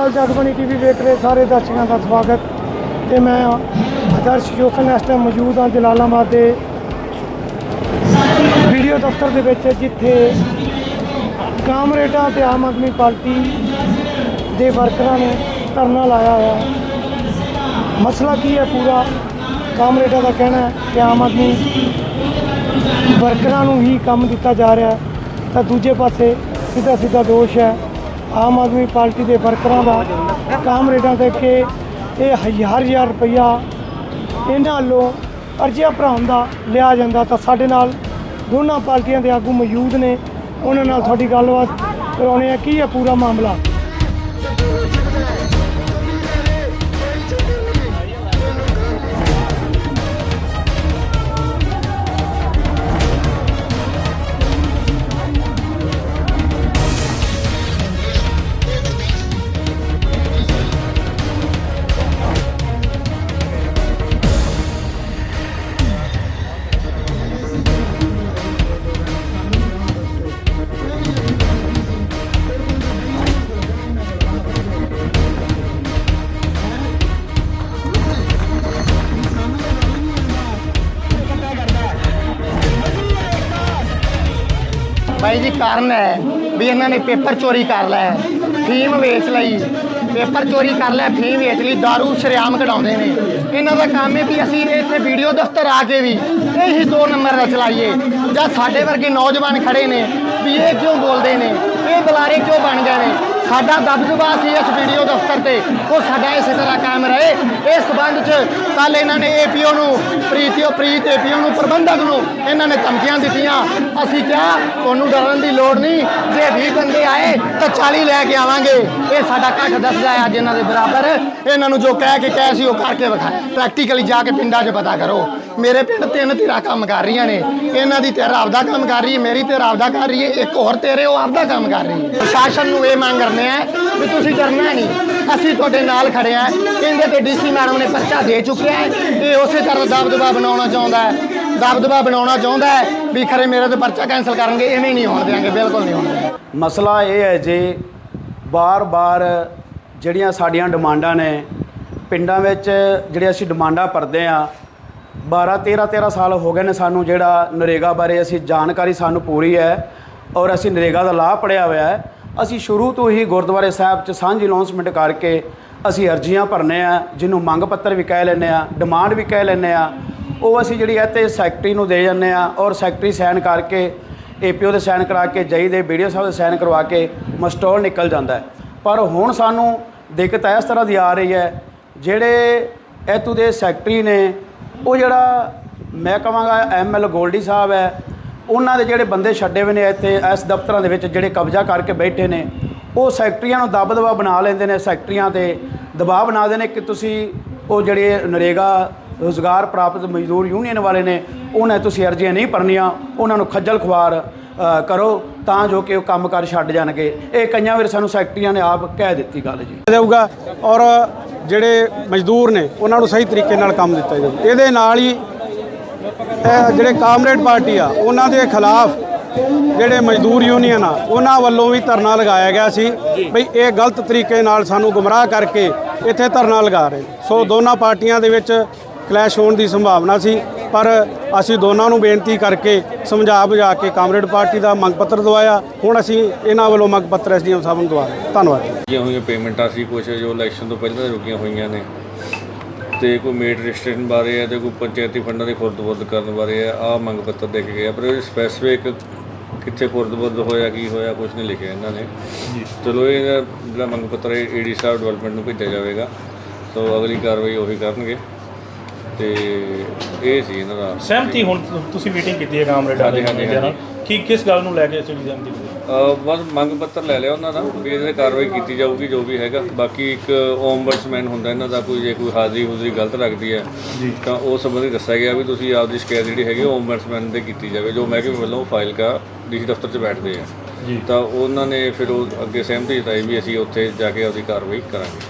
ਅਕਾਲ Jagbani TV ਵੇਖ ਰਹੇ ਸਾਰੇ ਦਰਸ਼ਕਾਂ ਦਾ ਸਵਾਗਤ। ਤੇ ਮੈਂ ਆਦਰਸ਼ ਜੋਸਨ ਇਸ ਟਾਈਮ ਮੌਜੂਦ ਹਾਂ ਜਲਾਲਾਬਾਦ ਦੇ ਵੀਡੀਓ ਦਫ਼ਤਰ ਦੇ ਵਿੱਚ, ਜਿੱਥੇ ਕਾਮਰੇਡਾਂ ਤੇ ਆਮ ਆਦਮੀ ਪਾਰਟੀ ਦੇ ਵਰਕਰਾਂ ਨੇ ਧਰਨਾ ਲਾਇਆ ਹੋਇਆ। ਮਸਲਾ ਕੀ ਹੈ ਪੂਰਾ? ਕਾਮਰੇਡਾਂ ਦਾ ਕਹਿਣਾ ਹੈ ਕਿ ਆਮ ਆਦਮੀ ਵਰਕਰਾਂ ਨੂੰ ਹੀ ਕੰਮ ਦਿੱਤਾ ਜਾ ਰਿਹਾ ਤਾਂ ਦੂਜੇ ਪਾਸੇ ਸਿੱਧਾ ਸਿੱਧਾ ਦੋਸ਼ ਹੈ ਆਮ ਆਦਮੀ ਪਾਰਟੀ ਦੇ ਵਰਕਰਾਂ ਦਾ ਕਾਮਰੇਡਾਂ ਦੇ ਕੇ ਇਹ ਹਜ਼ਾਰ ਹਜ਼ਾਰ ਰੁਪਈਆ ਇਹਨਾਂ ਵੱਲੋਂ ਅਰਜ਼ੀਆਂ ਭਰਾਉਣ ਦਾ ਲਿਆ ਜਾਂਦਾ ਤਾਂ ਸਾਡੇ ਨਾਲ ਦੋਨਾਂ ਪਾਰਟੀਆਂ ਦੇ ਆਗੂ ਮੌਜੂਦ ਨੇ। ਉਹਨਾਂ ਨਾਲ ਤੁਹਾਡੀ ਗੱਲਬਾਤ ਕਰਾਉਣੇ ਆ ਕੀ ਹੈ ਪੂਰਾ ਮਾਮਲਾ? ਬਾਈ ਜੀ, ਕਾਰਨ ਹੈ ਵੀ ਇਹਨਾਂ ਨੇ ਪੇਪਰ ਚੋਰੀ ਕਰ ਲਿਆ ਫੀਮ ਵੇਚ ਲਈ। ਪੇਪਰ ਚੋਰੀ ਕਰ ਲਿਆ, ਫੀਮ ਵੇਚ ਲਈ दारू ਸ਼ਰੇਆਮ ਕਢਾਉਂਦੇ ਨੇ। ਇਹਨਾਂ ਦਾ ਕੰਮ ਹੈ ਵੀ ਅਸੀਂ ਇੱਥੇ ਵੀਡੀਓ ਦਫ਼ਤਰ ਆ ਕੇ ਵੀ ਇਹੀ ਦੋ ਨੰਬਰ ਦਾ ਚਲਾਈਏ। ਜਾਂ ਸਾਡੇ ਵਰਗੇ ਨੌਜਵਾਨ ਖੜੇ ਨੇ ਵੀ ਇਹ ਕਿਉਂ ਬੋਲਦੇ ਨੇ? ਇਹ ਬੁਲਾਰੇ ਕਿਉਂ ਬਣ ਗਏ ਨੇ? ਸਾਡਾ ਦਬਦਬਾ ਸੀ ਇਸ ਵੀਡੀਓ ਦਫ਼ਤਰ ਤੇ। ਉਹ ਸਾਡਾ ਇਸੇ ਤਰ੍ਹਾਂ ਕਾਇਮ ਰਹੇ। ਇਸ ਸਬੰਧ 'ਚ ਕੱਲ ਇਹਨਾਂ ਨੇ ਏਪੀਓ ਨੂੰ, ਪ੍ਰੀਤਿਓ, ਪ੍ਰੀਤ ਏਪੀਓ ਨੂੰ, ਪ੍ਰਬੰਧਕ ਨੂੰ ਇਹਨਾਂ ਨੇ ਧਮਕੀਆਂ ਦਿੱਤੀਆਂ। ਅਸੀਂ ਕਿਹਾ, ਤੁਹਾਨੂੰ ਡਰਨ ਦੀ ਲੋੜ ਨਹੀਂ। ਜੇ 20 ਬੰਦੇ ਆਏ, ਤਾਂ 40 ਲੈ ਕੇ ਆਵਾਂਗੇ। ਇਹ ਸਾਡਾ ਇਕੱਠ ਦੱਸਦਾ ਹੈ ਅੱਜ ਇਹਨਾਂ ਦੇ ਬਰਾਬਰ। ਇਹਨਾਂ ਨੂੰ ਜੋ ਕਹਿ ਕੇ ਕਹਿ ਸੀ, ਉਹ ਕਰਕੇ ਵਿਖਾਇਆ ਪ੍ਰੈਕਟੀਕਲੀ ਜਾ ਕੇ ਪਿੰਡਾਂ 'ਚ ਪਤਾ ਕਰੋ। ਮੇਰੇ ਪਿੰਡ ਤਿੰਨ ਧਿਰਾਂ ਕੰਮ ਕਰ ਰਹੀਆਂ ਨੇ। ਇਹਨਾਂ ਦੀ ਧਿਰ ਆਪਦਾ ਕੰਮ ਕਰ ਰਹੀ ਹੈ, ਮੇਰੀ ਧਿਰ ਆਪਦਾ ਕਰ ਰਹੀ ਹੈ, ਇੱਕ ਹੋਰ ਤੇਰੇ ਉਹ ਆਪਦਾ ਕੰਮ ਕਰ ਰਹੀ ਹੈ। ਪ੍ਰਸ਼ਾਸਨ ਨੂੰ ਇਹ ਮੰਗ ਕਰਨੇ ਆ ਵੀ ਤੁਸੀਂ ਕਰਨਾ ਨਹੀਂ। ਅਸੀਂ ਤੁਹਾਡੇ ਨਾਲ ਖੜੇ ਆ। ਕਹਿੰਦੇ ਤੇ ਡੀਸੀ ਮੈਡਮ ਨੇ ਪਰਚਾ ਦੇ ਚੁੱਕਿਆ ਹੈ। ਇਹ ਉਸੇ ਤਰ੍ਹਾਂ ਦਬਦਬਾ ਬਣਾਉਣਾ ਚਾਹੁੰਦਾ ਹੈ। ਦਬਦਬਾ ਬਣਾਉਣਾ ਚਾਹੁੰਦਾ ਹੈ ਵੀ ਖਰੇ ਮੇਰੇ ਤੇ ਪਰਚਾ ਕੈਨਸਲ ਕਰਨਗੇ, ਐਵੇਂ ਨਹੀਂ ਹੋਣ ਦੇਵਾਂਗੇ ਬਿਲਕੁਲ ਨਹੀਂ ਹੋਣ ਮਸਲਾ ਇਹ ਹੈ ਜੇ, ਬਾਰ-ਬਾਰ ਜਿਹੜੀਆਂ ਸਾਡੀਆਂ ਡਿਮਾਂਡਾਂ ਨੇ, ਪਿੰਡਾਂ ਵਿੱਚ ਜਿਹੜੇ ਅਸੀਂ ਡਿਮਾਂਡਾਂ ਭਰਦੇ ਆ 12 13 13 ਸਾਲ ਹੋ ਗਏ ਨੇ ਸਾਨੂੰ ਜਿਹੜਾ ਨਰੇਗਾ ਬਾਰੇ, ਅਸੀਂ ਜਾਣਕਾਰੀ ਸਾਨੂੰ ਪੂਰੀ ਹੈ ਔਰ ਅਸੀਂ ਨਰੇਗਾ ਦਾ ਲਾਭ ਪੜਿਆ ਹੋਇਆ ਹੈ। ਅਸੀਂ ਸ਼ੁਰੂ ਤੋਂ ਹੀ ਗੁਰਦੁਆਰੇ ਸਾਹਿਬ 'ਚ ਸਾਂਝੀ ਅਨਾਉਂਸਮੈਂਟ ਕਰਕੇ ਅਸੀਂ ਅਰਜ਼ੀਆਂ ਭਰਨੇ ਆ, ਜਿਹਨੂੰ ਮੰਗ ਪੱਤਰ ਵੀ ਕਹਿ ਲੈਂਦੇ ਆ ਡਿਮਾਂਡ ਵੀ ਕਹਿ ਲੈਂਦੇ ਆ, ਉਹ ਅਸੀਂ ਜਿਹੜੀ ਇੱਥੇ ਸੈਕਟਰੀ ਨੂੰ ਦੇ ਜਾਂਦੇ ਆ ਔਰ ਸੈਕਟਰੀ ਸਾਈਨ ਕਰਕੇ ਏਪੀਓ ਦੇ ਸਾਈਨ ਕਰਾ ਕੇ ਜਈ ਦੇ ਵੀਡੀਓ ਸਾਹਿਬ ਦੇ ਸਾਈਨ ਕਰਵਾ ਕੇ ਮਸਟੋਲ ਨਿਕਲ ਜਾਂਦਾ ਹੈ। ਪਰ ਹੁਣ ਸਾਨੂੰ ਦਿੱਕਤ ਇਸ ਤਰ੍ਹਾਂ ਦੀ ਆ ਰਹੀ ਹੈ, ਜਿਹੜੇ ਐਤੂ ਦੇ ਸੈਕਟਰੀ ਨੇ, ਉਹ ਜਿਹੜਾ ਮੈਂ ਕਹਾਂਗਾ ਐਮਐਲ ਗੋਲਡੀ ਸਾਹਿਬ ਹੈ ਉਹਨਾਂ ਦੇ ਜਿਹੜੇ ਬੰਦੇ ਛੱਡੇ ਹੋਏ ਨੇ ਇੱਥੇ ਇਸ ਦਫ਼ਤਰਾਂ ਦੇ ਵਿੱਚ ਜਿਹੜੇ ਕਬਜ਼ਾ ਕਰਕੇ ਬੈਠੇ ਨੇ, ਉਹ ਸੈਕਟਰੀਆਂ ਨੂੰ ਦਬ ਦਬਾ ਬਣਾ ਲੈਂਦੇ ਨੇ, ਸੈਕਟਰੀਆਂ ਤੇ ਦਬਾਅ ਬਣਾ ਦੇ ਨੇ ਕਿ ਤੁਸੀਂ ਉਹ ਜਿਹੜੇ ਨਰੇਗਾ ਰੋਜ਼ਗਾਰ ਪ੍ਰਾਪਤ ਮਜ਼ਦੂਰ ਯੂਨੀਅਨ ਵਾਲੇ ਨੇ, ਉਹਨਾਂ ਤੁਸੀਂ ਅਰਜ਼ੀਆਂ ਨਹੀਂ ਭਰਨੀਆਂ, ਉਹਨਾਂ ਨੂੰ ਖੱਜਲ ਖੁਆਰ ਕਰੋ ਤਾਂ ਜੋ ਕਿ ਉਹ ਕੰਮ ਕੰਮਕਾਰ ਛੱਡ ਜਾਣਗੇ। ਇਹ ਕਈਆਂ ਵਾਰ ਸਾਨੂੰ ਸੈਕਟਰੀਆਂ ਨੇ ਆਪ ਕਹਿ ਦਿੱਤੀ ਗੱਲ ਜੀ। ਜਾਊਗਾ ਔਰ ਜਿਹੜੇ ਮਜ਼ਦੂਰ ਨੇ, ਉਹਨਾਂ ਨੂੰ ਸਹੀ ਤਰੀਕੇ ਨਾਲ ਕੰਮ ਦਿੱਤਾ ਜਾਊਗਾ ਇਹਦੇ ਨਾਲ ਹੀ ਜਿਹੜੇ ਕਾਮਰੇਡ ਪਾਰਟੀ ਆ, ਉਹਨਾਂ ਦੇ ਖਿਲਾਫ ਜਿਹੜੇ ਮਜ਼ਦੂਰ ਯੂਨੀਅਨ ਆ, ਉਹਨਾਂ ਵੱਲੋਂ ਵੀ ਧਰਨਾ ਲਗਾਇਆ ਗਿਆ ਸੀ ਬਈ ਇਹ ਗਲਤ ਤਰੀਕੇ ਨਾਲ ਸਾਨੂੰ ਗੁੰਮਰਾਹ ਕਰਕੇ ਇੱਥੇ ਧਰਨਾ ਲਗਾ ਰਹੇ ਸੋ ਦੋਨਾਂ ਪਾਰਟੀਆਂ ਦੇ ਵਿੱਚ ਕਲੈਸ਼ ਹੋਣ ਦੀ ਸੰਭਾਵਨਾ ਸੀ, ਪਰ ਅਸੀਂ ਦੋਨਾਂ ਨੂੰ ਬੇਨਤੀ ਕਰਕੇ ਸਮਝਾ ਬੁਝਾ ਕੇ ਕਾਮਰੇਡ ਪਾਰਟੀ ਦਾ ਮੰਗ ਪੱਤਰ ਦਵਾਇਆ। ਹੁਣ ਅਸੀਂ ਇਹਨਾਂ ਵੱਲੋਂ ਮੰਗ ਪੱਤਰ ਐਸਡੀਐਮ ਸਾਹਿਬ ਨੂੰ ਦਵਾ ਰਹੇ ਧੰਨਵਾਦ ਜੀ। ਹੋਈਆਂ ਪੇਮੈਂਟਾਂ ਸੀ ਕੁਝ ਜੋ ਇਲੈਕਸ਼ਨ ਤੋਂ ਪਹਿਲਾਂ ਰੁਕੀਆਂ ਹੋਈਆਂ ਨੇ। ਤੇ ਕੋਈ ਮੇਟ ਰਜਿਸਟ੍ਰੇਸ਼ਨ ਬਾਰੇ ਹੈ ਤੇ ਕੋਈ ਪੰਚਾਇਤੀ ਫੰਡਾਂ ਦੀ ਖੁਰਦ-ਬੁਰਦ ਕਰਨ ਬਾਰੇ ਹੈ ਆ ਮੰਗ ਪੱਤਰ ਦੇ ਕੇ ਗਿਆ। ਪਰ ਇਹ ਸਪੈਸੀਫਿਕ ਕਿੱਥੇ ਖੁਰਦ-ਬੁਰਦ ਹੋਇਆ ਕੀ ਹੋਇਆ ਕੁਝ ਨਹੀਂ ਲਿਖਿਆ ਇਹਨਾਂ ਨੇ। ਚਲੋ ਇਹ ਜਿਹੜਾ ਮੰਗ ਪੱਤਰ ਹੈ ਏਡੀ ਸਾਹਿਬ ਡਿਵੈਲਪਮੈਂਟ ਨੂੰ ਭੇਜਿਆ ਜਾਵੇਗਾ। ਸੋ ਅਗਲੀ ਕਾਰਵਾਈ ਉਹੀ ਕਰਨਗੇ। ਤੇ ਇਹ ਸੀ ਇਹਨਾਂ ਦਾ ਸਹਿਮਤੀ ਹੁਣ ਤੁਸੀਂ ਮੀਟਿੰਗ ਕੀਤੀ ਹੈ ਕਾਮਰੇਡ ਹਾਂਜੀ, ਹਾਂਜੀ, ਹਾਂਜੀ। ਕੀ ਕਿਸ ਗੱਲ ਨੂੰ ਲੈ ਕੇ ਅਸੀਂ ਸਹਿਮਤੀ ਬਸ ਮੰਗ ਪੱਤਰ ਲੈ ਲਿਆ ਉਹਨਾਂ ਦਾ ਵੀ ਇਹਦੇ ਕਾਰਵਾਈ ਕੀਤੀ ਜਾਊਗੀ ਜੋ ਵੀ ਹੈਗਾ। ਬਾਕੀ ਇੱਕ ਓਮਬਡਸਮੈਨ ਹੁੰਦਾ ਇਹਨਾਂ ਦਾ ਕੋਈ ਜੇ ਕੋਈ ਹਾਜ਼ਰੀ ਹੁਜ਼ਰੀ ਗਲਤ ਲੱਗਦੀ ਹੈ ਤਾਂ ਉਸ ਸੰਬੰਧੀ ਦੱਸਿਆ ਗਿਆ ਵੀ ਤੁਸੀਂ ਆਪਦੀ ਸ਼ਿਕਾਇਤ ਜਿਹੜੀ ਹੈਗੀ ਓਮਬਡਸਮੈਨ ਤੇ ਕੀਤੀ ਜਾਵੇ ਜੋ ਮਹਿਕਮੇ ਵੱਲੋਂ ਫਾਈਲ ਕਾ ਡੀਸੀ ਦਫ਼ਤਰ 'ਚ ਬੈਠਦੇ ਆ। ਤਾਂ ਉਹਨਾਂ ਨੇ ਫਿਰ ਉਹ ਅੱਗੇ ਸਹਿਮਤੀ ਜਤਾਈ ਵੀ ਅਸੀਂ ਉੱਥੇ ਜਾ ਕੇ ਆਪਦੀ ਕਾਰਵਾਈ ਕਰਾਂਗੇ।